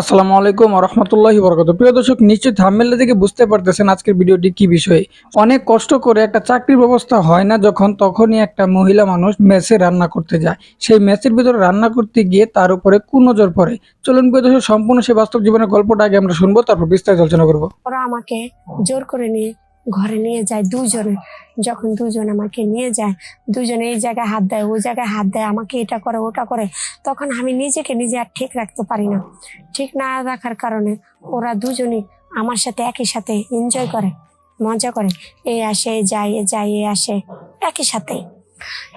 আসসালামু আলাইকুম রহমতুল্লাহি বরকত প্রিয় দর্শক, নিশ্চয়ই থাম্বনেল থেকে বুঝতে পারতেছেন আজকের ভিডিওটি কি বিষয়ে। অনেক কষ্ট করে একটা চাকরির ব্যবস্থা হয় না যখন তখনই একটা মহিলা মানুষ মেসে রান্না করতে যায়। সেই মেসের ভিতরে রান্না করতে গিয়ে তার উপরে কুনজর পড়ে? চলুন প্রিয় দর্শক, সম্পূর্ণ সেই বাস্তব জীবনের গল্পটা আগে আমরা শুনব, তারপর বিস্তারিত আলোচনা করব। ওরা আমাকে জোর করে নিয়ে ঘরে নিয়ে যায় দুজনে যখন দুজন আমাকে নিয়ে যায় দুজনে এই জায়গায় হাত দেয় ওই জায়গায় হাত দেয়, আমাকে এটা করে, ওটা করে, তখন আমি নিজেকে নিজে আর ঠিক রাখতে পারি না। ঠিক না রাখার কারণে ওরা দুজনই আমার সাথে একই সাথে এনজয় করে, মজা করে। এ আসে যায়, এ যায়, এ আসে, একই সাথে।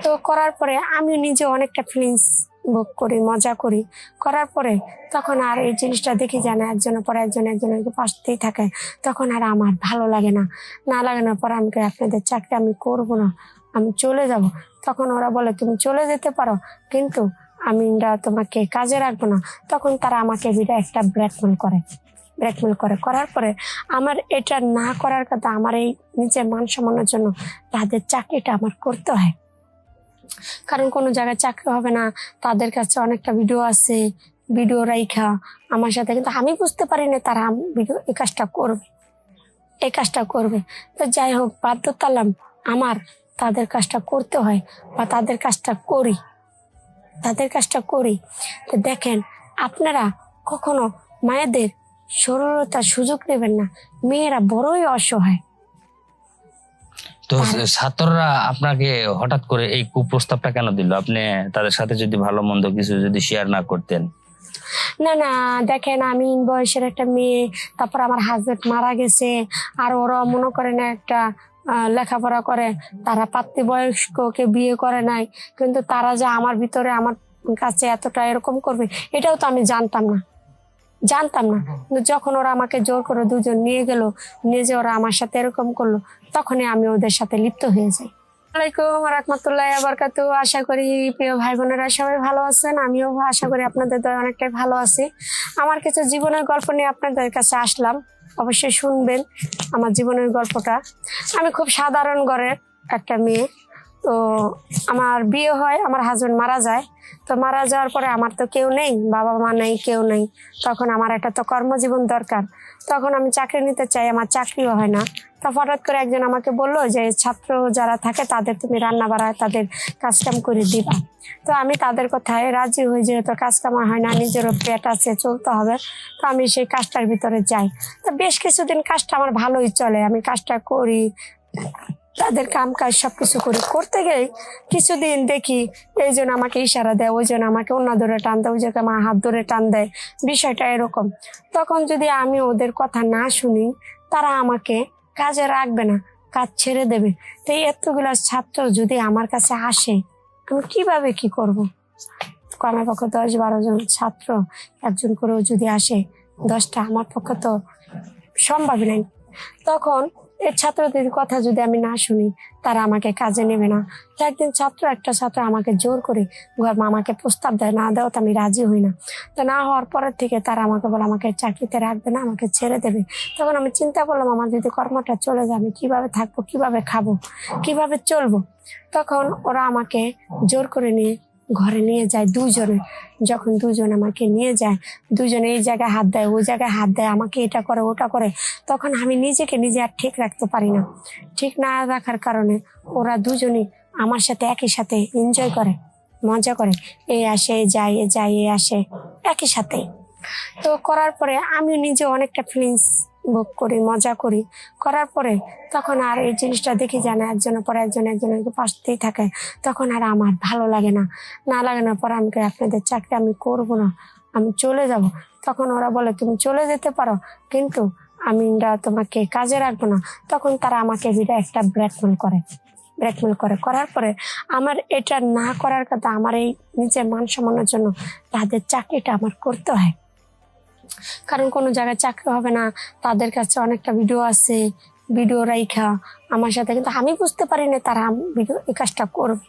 তো করার পরে আমি নিজে অনেকটা ফিলিংস ভোগ করি, মজা করি। করার পরে তখন আর এই জিনিসটা দেখি জানা একজনের পরে একজন একজনের পাশতেই থাকে। তখন আর আমার ভালো লাগে না। না লাগানোর পর আমি আপনাদের চাকরি আমি করব না, আমি চলে যাব। তখন ওরা বলে, তুমি চলে যেতে পারো, কিন্তু আমি না তোমাকে কাজে রাখব না। তখন তারা আমাকে বিটা একটা ব্ল্যাকমেল করে। ব্ল্যাকমেল করে। করার পরে আমার এটা না করার কথা, আমার এই নিজের মান সম্মানের জন্য তাদের চাকরিটা আমার করতে হয়। কারণ কোনো জায়গায় চাকরি হবে না, তাদের কাছে অনেকটা ভিডিও আছে ভিডিও রাইখা। আমার সাথে কিন্তু আমি বুঝতে পারি না তারা ভিডিও এই কাজটা করবে এই কাজটা করবে। তো যাই হোক বাধ্যতালাম আমার তাদের কাজটা করতে হয় বা তাদের কাজটা করি, তাদের কাজটা করি। তো দেখেন, আপনারা কখনো মায়েদের সরলতার সুযোগ নেবেন না। মেয়েরা বড়ই অসহায়। তো ছাত্ররা আপনাকে হঠাৎ করে এই কুপ্রস্তাবটা কেন দিল? আপনি তাদের সাথে যদি ভালো মন্দ কিছু যদি শেয়ার না করতেন। না না দেখেন আমি বয়সের একটা মেয়ে তারপর আমার হাজবেন্ড মারা গেছে আর ওরা মনে করে না একটা লেখাপড়া করে তারা পাত্রী বয়স্ককে বিয়ে করে নাই কিন্তু তারা যে আমার ভিতরে আমার কাছে এতটা এরকম করবে এটাও তো আমি জানতাম না। জানতাম না। কিন্তু যখন ওরা আমাকে জোর করে দুজন নিয়ে গেল নিয়ে যে ওরা আমার সাথে এরকম করল তখনই আমি ওদের সাথে লিপ্ত হয়ে যাই। রহমতুল্লাহ আশা করি প্রিয় ভাই বোনেরা সবাই ভালো আছেন। আমিও আশা করি আপনাদের দয় অনেকটাই ভালো আছি। আমার কিছু জীবনের গল্প নিয়ে আপনাদের কাছে আসলাম। অবশ্যই শুনবেন আমার জীবনের গল্পটা। আমি খুব সাধারণ ঘরের একটা মেয়ে। তো আমার বিয়ে হয়, আমার হাজবেন্ড মারা যায়। তো মারা যাওয়ার পরে আমার তো কেউ নেই, বাবা মা নেই, কেউ নেই। তখন আমার একটা তো কর্মজীবন দরকার। তখন আমি চাকরি নিতে চাই, আমার চাকরিও হয় না। তো হঠাৎ করে একজন আমাকে বলল যে, ছাত্র যারা থাকে তাদের তুমি রান্না বাড়া, তাদের কাজকাম করে দিবা। তো আমি তাদের কথায় রাজি হই, যেহেতু কাজ কামা হয় না নিজেরও পেট আছে, চলতে হবে। তো আমি সেই কাজটার ভিতরে যাই। তো বেশ কিছুদিন কাজটা আমার ভালোই চলে, আমি কাজটা করি। তাদের কাম কাজ সব কিছু করি করতে গেলে কিছুদিন দেখি এই জন্য আমাকে ইশারা দেয়, ওই জন্য আমাকে অন্য ধরে টান দেয়, ওই জায়গায় আমার হাত ধরে টান দেয়। বিষয়টা এরকম। তখন যদি আমি ওদের কথা না শুনি, তারা আমাকে কাজে রাখবে না, কাজ ছেড়ে দেবে। তো এই এতগুলা ছাত্র যদি আমার কাছে আসে, আমি কীভাবে কি করব? আমার পক্ষে দশ বারো জন ছাত্র, একজন করেও যদি আসে, দশটা আমার পক্ষে তো সম্ভব নেই। তখন এর ছাত্রদের কথা যদি আমি না শুনি, তারা আমাকে কাজে নেবে না। তো একদিন ছাত্র, একটা ছাত্র আমাকে জোর করে, ঘর মা, আমাকে প্রস্তাব দেয় না দেওয়া তো আমি রাজি হই না। তো না হওয়ার পরের থেকে তারা আমাকে বলে, আমাকে চাকরিতে রাখবে না, আমাকে ছেড়ে দেবে। তখন আমি চিন্তা করলাম, আমার যদি কর্মটা চলে যায়, আমি কীভাবে থাকব, কীভাবে খাব, কীভাবে চলবো? তখন ওরা আমাকে জোর করে নিয়ে ঘরে নিয়ে যায় দুজনে। যখন দুজন আমাকে নিয়ে যায়, দুজনে এই জায়গায় হাত দেয় ওই জায়গায় হাত দেয়, আমাকে এটা করে, ওটা করে, তখন আমি নিজেকে নিজে আর ঠিক রাখতে পারি না। ঠিক না রাখার কারণে ওরা দুজনই আমার সাথে একই সাথে এনজয় করে, মজা করে। এ আসে যায়, এ যায়, এ আসে, একই সাথে। তো করার পরে আমি নিজে অনেকটা ফিলিংস ভোগ করি, মজা করি। করার পরে তখন আর এই জিনিসটা দেখি জানা একজনের পরে একজন, একজনের পাশতেই থাকে। তখন আর আমার ভালো লাগে না। না লাগানোর পর আমি আপনাদের চাকরি আমি করব না, আমি চলে যাব। তখন ওরা বলে, তুমি চলে যেতে পারো, কিন্তু আমি তোমাকে কাজে রাখব না। তখন তারা আমাকে বিটা একটা ব্ল্যাকমেল করে। ব্ল্যাকমেল করে। করার পরে আমার এটা না করার কথা, আমার এই নিজের মান সম্মানের জন্য তাদের চাকরিটা আমার করতে হয়। কারণ কোনো জায়গায় চাকরি হবে না, তাদের কাছে অনেকটা ভিডিও আছে ভিডিও রাইখা। আমার সাথে কিন্তু আমি বুঝতে পারি না তারা ভিডিও এই কাজটা করবে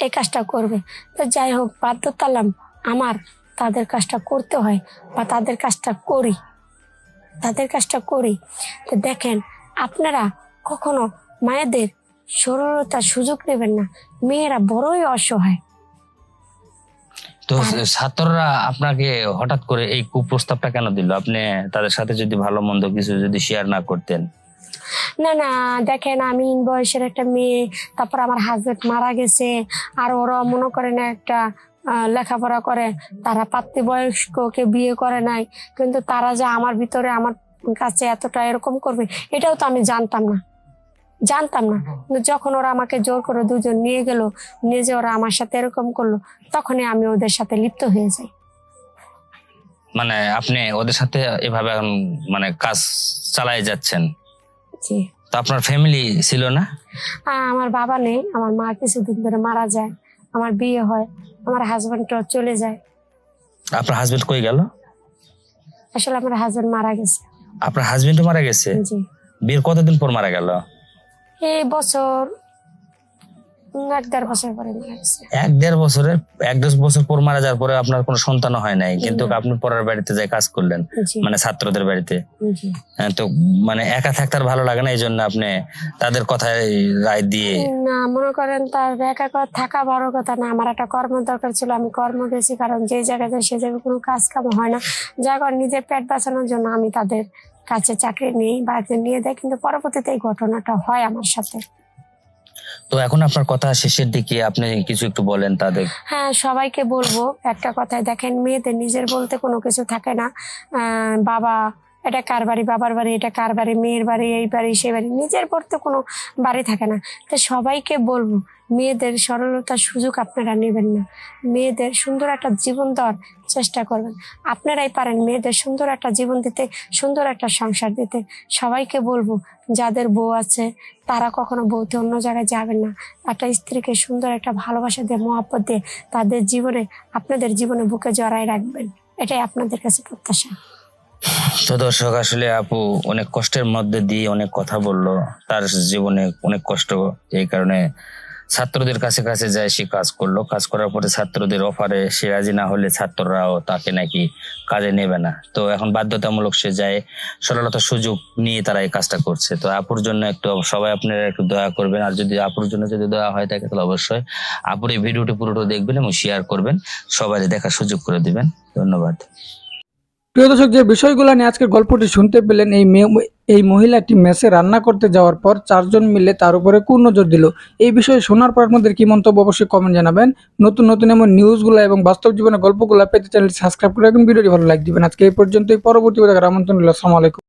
এই কাজটা করবে। তো যাই হোক বাধ্যতালাম আমার তাদের কাজটা করতে হয় বা তাদের কাজটা করি, তাদের কাজটা করি। তো দেখেন, আপনারা কখনো মায়েদের সরলতার সুযোগ নেবেন না, মেয়েরা বড়ই অসহায়। তো ছাত্ররা আপনাকে হঠাৎ করে এই কুপ্রস্তাবটা কেন দিল? আপনি তাদের সাথে যদি ভালো মন্দ কিছু যদি শেয়ার না করতেন। না না দেখেন আমি ইন বয়সের একটা মেয়ে তারপর আমার হাজবেন্ড মারা গেছে আর ওরা মনে করেন একটা লেখাপড়া করে তারা পাত্রী বয়স্ককে বিয়ে করে নাই কিন্তু তারা যে আমার ভিতরে আমার কাছে এতটা এরকম করবে এটাও তো আমি জানতাম না। জানতাম না। যখন ওরা আমাকে জোর করে দুজন নিয়ে গেল নিয়ে যে ওরা আমার সাথে এরকম করল তখনই আমি ওদের সাথে লিপ্ত হয়ে যাই। মানে আপনি ওদের সাথে এভাবে এখন মানে কাজ চালাই যাচ্ছেন? জি। তো আপনার ফ্যামিলি ছিল না? আমার বাবা নেই আমার মা কিছুদিন ধরে মারা যায় আমার বিয়ে হয় আমার হাজবেন্ডও চলে যায়। আপনার হাজবেন্ড কই গেল? আসলে আমার হাজবেন্ড মারা গেছে। আপনার হাজবেন্ড মারা গেছে? জি। বিয়ের কতদিন পর মারা গেল? এই বছর এক দেড় বছর পরে মারা গেছে এক দেড় বছরের এক দেড় বছর পর মারা যাওয়ার পরে আপনার কোনো সন্তান হয় নাই। কিন্তু আপনি পরের বাড়িতে যাই কাজ করলেন মানে ছাত্রদের বাড়িতে। হ্যাঁ, তো মানে একা থাকতে আর ভালো লাগে না এই জন্য আপনি তাদের কথায় রায় দিয়ে না মনে করেন তার একা থাকা বড় কথা না। আমার একটা কর্ম দরকার ছিল আমি কর্ম গেছি কারণ যে জায়গায় যাই সে জায়গায় কোনো কাজ কাম হয় না। কারণে নিজের পেট বাঁচানোর জন্য আমি তাদের কাছে চাকরি নেই বা নিয়ে দেয় কিন্তু পরবর্তীতে এই ঘটনাটা হয় আমার সাথে। তো এখন আপনার কথা শেষের দিকে আপনি কিছু একটু বলেন তাদের। হ্যাঁ সবাইকে বলব একটা কথায় দেখেন মেয়েদের নিজের বলতে কোনো কিছু থাকে না। আহ, বাবা এটা কার বাড়ি, বাবার বাড়ি, এটা কার বাড়ি, মেয়ের বাড়ি, এই বাড়ি, সে বাড়ি, নিজের বলতে কোনো বাড়ি থাকে না। তো সবাইকে বলব, মেয়েদের সরলতার সুযোগ আপনারা নেবেন না। মেয়েদের সুন্দর একটা জীবন দেওয়ার চেষ্টা করবেন। আপনারাই পারেন মেয়েদের সুন্দর একটা জীবন দিতে, সুন্দর একটা সংসার দিতে। সবাইকে বলব, যাদের বউ আছে, তারা কখনো বউতে অন্য জায়গায় যাবেন না। একটা স্ত্রীকে সুন্দর একটা ভালোবাসা দিয়ে, মহাব্বত দিয়ে তাদের জীবনে, আপনাদের জীবনে বুকে জড়াই রাখবেন। এটাই আপনাদের কাছে প্রত্যাশা। তো দর্শক, আসলে আপু অনেক কষ্টের মধ্যে দিয়ে অনেক কথা বলল। তার জীবনে অনেক কষ্ট, এই কারণে ছাত্রদের কাছে কাছে যায় সে কাজ করল। কাজ করার পরে ছাত্রদের অফারে সে রাজি না হলে ছাত্ররাও তাকে নাকি কাজে নেবে না। তো এখন বাধ্যতামূলক সে যায় সরলতার সুযোগ নিয়ে তারা এই কাজটা করছে। তো আপুর জন্য একটু সবাই আপনারা একটু দয়া করবেন। আর যদি আপুর জন্য যদি দয়া হয় থাকে, তাহলে অবশ্যই আপুর এই ভিডিওটি পুরোটা দেখবেন এবং শেয়ার করবেন। সবাই দেখার সুযোগ করে দিবেন। ধন্যবাদ। প্রিয় দর্শক, যে বিষয়গুলো নিয়ে আজকের গল্পটি শুনতে পেলেন, এই এই মহিলাটি মেসে রান্না করতে যাওয়ার পর চারজন মিলে তার উপরে নজর দিল। এই বিষয়ে শোনার পর আপনাদের কি মন্তব্য অবশ্যই কমেন্ট জানাবেন। নতুন নতুন এমন নিউজগুলো এবং বাস্তব জীবনের গল্পগুলো পেতে চ্যানেলটি সাবস্ক্রাইব করে রাখুন। ভিডিওটি ভালো লাইক দিবেন। আজকে এই পর্যন্তই। পরবর্তী আমন্ত্রণ আসসালামু আলাইকুম।